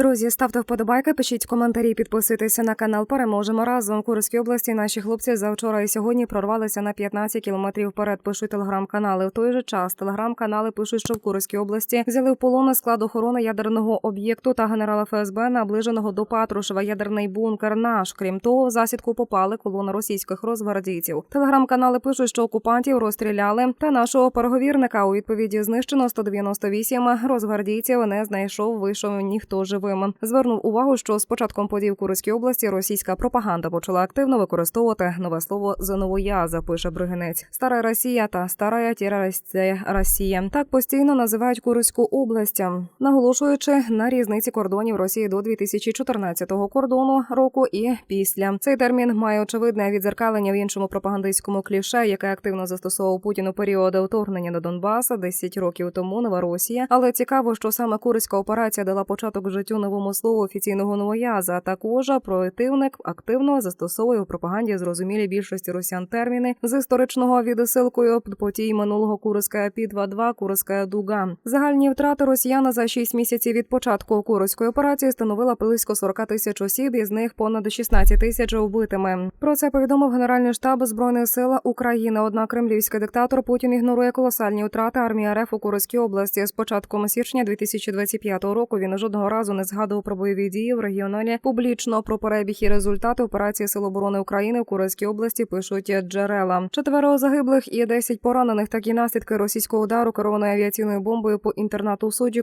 Друзі, ставте вподобайки, пишіть коментарі, підписуйтеся на канал. Переможемо разом. Курській області наші хлопці завчора і сьогодні прорвалися на 15 кілометрів вперед. Пишуть телеграм-канали. В той же час телеграм-канали пишуть, що в Курській області взяли в полон склад охорони ядерного об'єкту та генерала ФСБ, наближеного до Патрушева ядерний бункер. Наш крім того, в засідку попали колона російських розгвардійців. Телеграм-канали пишуть, що окупантів розстріляли. Та нашого переговірника у відповіді знищено 198 розгвардійців. Не знайшов, вийшов ніхто живим. Звернув увагу, що з початком подій в Курській області російська пропаганда почала активно використовувати нове слово «зановоя», запише Бригинець. Стара Росія та стара тіраристія Росія так постійно називають Курську область, наголошуючи на різниці кордонів Росії до 2014 кордону року і після. Цей термін має очевидне відзеркалення в іншому пропагандистському кліше, яке активно застосовував Путін у періоди вторгнення до Донбаса 10 років тому. Нова Росія, але цікаво, що саме Курська операція дала початок життю новому слову офіційного новояза. Також противник активно застосовує у пропаганді зрозумілі більшості росіян терміни з історичного відсилкою по тій минулого Курська пі 22 Курська дуга. Загальні втрати росіян за 6 місяців від початку Курської операції становила близько 40 тисяч осіб, із них понад 16 тисяч вбитими. Про це повідомив Генеральний штаб збройних сил України. Однак кремлівський диктатор Путін ігнорує колосальні втрати армії РФ у Курській області. З початком січня 2025 року він жодного разу не згадував про бойові дії в регіоналі публічно про перебіг і результати операції Сил оборони України в Курській області. Пишуть джерела. Четверо загиблих і 10 поранених. Такі наслідки російського удару керованої авіаційною бомбою по інтернату у суді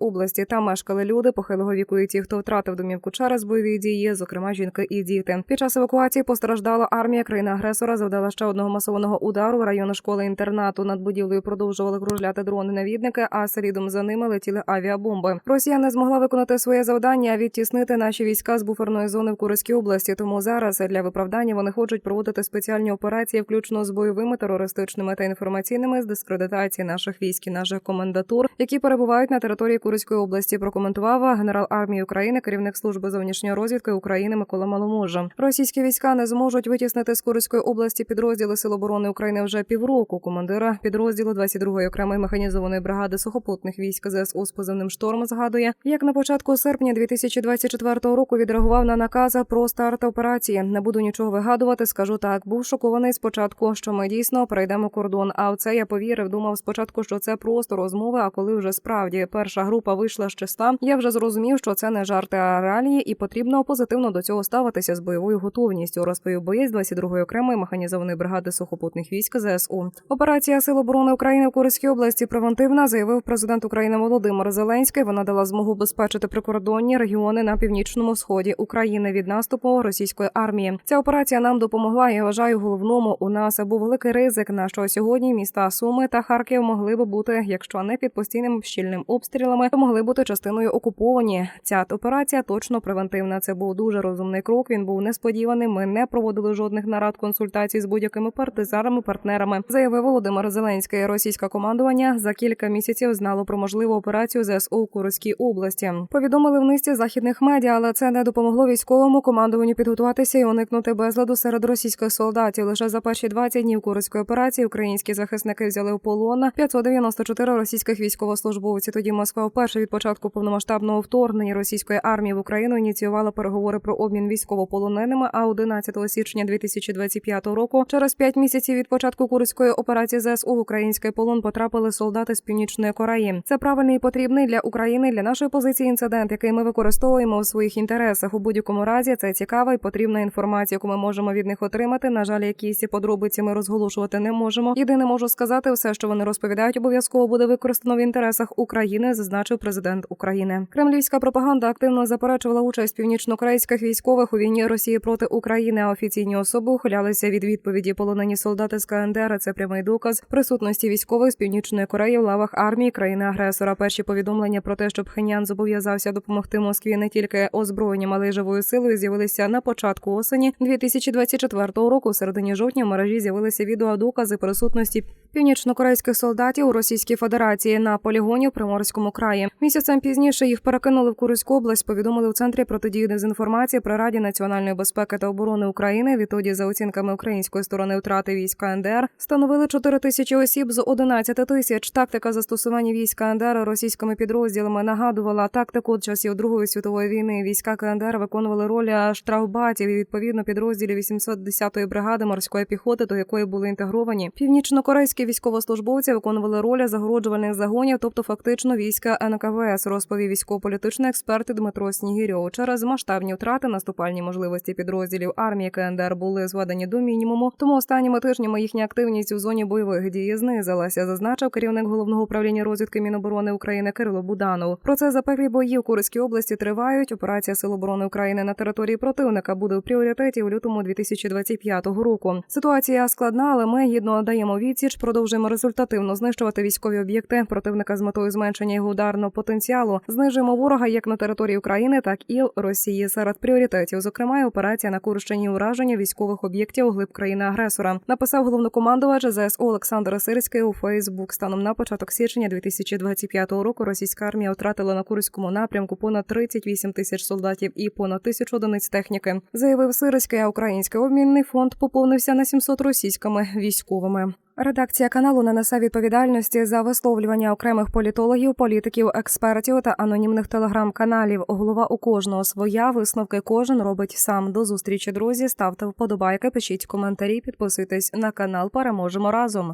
області. Там мешкали люди похилого віку і ті, хто втратив домівку через бойові дії, зокрема жінки і діти. Під час евакуації постраждала армія країни агресора. Завдала ще одного масованого удару в району школи інтернату. Над будівлею продовжували кружляти дрони-навідники, а слідом за ними летіли авіабомби. Росія не змогла виконати своє завдання відтіснити наші війська з буферної зони в Курській області. Тому зараз для виправдання вони хочуть проводити спеціальні операції, включно з бойовими терористичними та інформаційними з дискредитації наших військ і наших комендатур, які перебувають на території Курської області. Прокоментував генерал армії України, керівник служби зовнішньої розвідки України Микола Маломожа. Російські війська не зможуть витіснити з Курської області підрозділи Сил оборони України вже півроку. Командира підрозділу 22-ї окремої механізованої бригади сухопутних військ ЗСУ з позивним шторм згадує, як на початку серпня 2024 року відреагував на наказ про старт операції. Не буду нічого вигадувати. Скажу так, був шокований спочатку, що ми дійсно пройдемо кордон. А в це я повірив. Думав спочатку, що це просто розмови. А коли вже справді перша група вийшла з числа, я вже зрозумів, що це не жарти, а реалії, і потрібно позитивно до цього ставитися з бойовою готовністю. Розповів боєць 22-ї окремої механізованої бригади сухопутних військ ЗСУ. Операція Сил оборони України в Курській області превентивна, заявив президент України Володимир Зеленський. Вона дала змогу безпечити прикордонні регіони на північному сході України від наступу російської армії. Ця операція нам допомогла. Я вважаю, головному у нас був великий ризик. На що сьогодні міста Суми та Харків могли би бути, якщо не під постійним щільним обстрілами, то могли бути частиною окуповані. Ця операція точно превентивна. Це був дуже розумний крок. Він був несподіваний. Ми не проводили жодних нарад консультацій з будь-якими партизарами, партнерами. Заявив Володимир Зеленський. Російське командування за кілька місяців знало про можливу операцію ЗСУ у Курській області. Повідомили в низці західних медіа, але це не допомогло військовому командуванню підготуватися і уникнути безладу серед російських солдатів. Лише за перші 20 днів курської операції українські захисники взяли в полон 594 російських військовослужбовців. Тоді Москва вперше від початку повномасштабного вторгнення російської армії в Україну ініціювала переговори про обмін військовополоненими. А 11 січня 2025 року, через 5 місяців від початку курської операції ЗСУ в український полон потрапили солдати з північної Кореї. Це правильний і потрібний для України для нашої позиції інцидент, який ми використовуємо у своїх інтересах. У будь-якому разі це цікава і потрібна інформація, яку ми можемо від них отримати. На жаль, якісь подробиці ми розголошувати не можемо. Єдине можу сказати, все, що вони розповідають, обов'язково буде використано в інтересах України, зазначив президент України. Кремлівська пропаганда активно заперечувала участь північнокорейських військових у війні Росії проти України. А офіційні особи ухилялися від відповіді полонені солдати з КНДР. Це прямий доказ присутності військових з північної Кореї в лавах армії країни-агресора. Перші повідомлення про те, що Пхенян зобов'язався допомогти Москві не тільки озброєнням, але й живою силою, з'явилися на початку осені 2024 року. В середині жовтня в мережі з'явилися відеодокази присутності північнокорейських солдатів у Російській Федерації на полігоні в Приморському краї. Місяцем пізніше їх перекинули в Курську область. Повідомили у центрі протидії дезінформації при Раді національної безпеки та оборони України. Відтоді, за оцінками української сторони втрати війська НДР, становили 4 тисячі осіб з 11 тисяч. Тактика застосування війська НДР російськими підрозділами нагадувала тактику часів Другої світової війни. Війська КНДР виконували роль штрафбатів і відповідно підрозділів 810-ї бригади морської піхоти, до якої були інтегровані. Північнокорейські військовослужбовці виконували роль загороджувальних загонів, тобто фактично війська НКВС, розповів військово-політичний експерт Дмитро Снігірьов. Через масштабні втрати наступальні можливості підрозділів армії КНДР були зведені до мінімуму. Тому останніми тижнями їхня активність у зоні бойових дій знизилася, зазначив керівник головного управління розвідки Міноборони України Кирило Буданов. Про це запеклі бої у Курській області тривають. Операція Сил оборони України на території противника буде в пріоритеті у лютому 2025 року. Ситуація складна, але ми гідно даємо відсіч. Продовжуємо результативно знищувати військові об'єкти противника з метою зменшення його ударного потенціалу. Знижуємо ворога як на території України, так і Росії. Серед пріоритетів, зокрема, операція на Курщині ураження військових об'єктів у глиб країни-агресора. Написав головнокомандувач ЗСУ Олександр Сирський у Фейсбук. Станом на початок січня 2025 року російська армія втратила на Курському напрямку понад 38 тисяч солдатів і понад тисячу одиниць техніки. Заявив Сирський, а український обмінний фонд поповнився на 700 російськими військовими. Редакція каналу не несе відповідальності за висловлювання окремих політологів, політиків, експертів та анонімних телеграм-каналів. Голова у кожного своя висновки кожен робить сам. До зустрічі, друзі. Ставте вподобайки, пишіть коментарі, підписуйтесь на канал. Переможемо разом.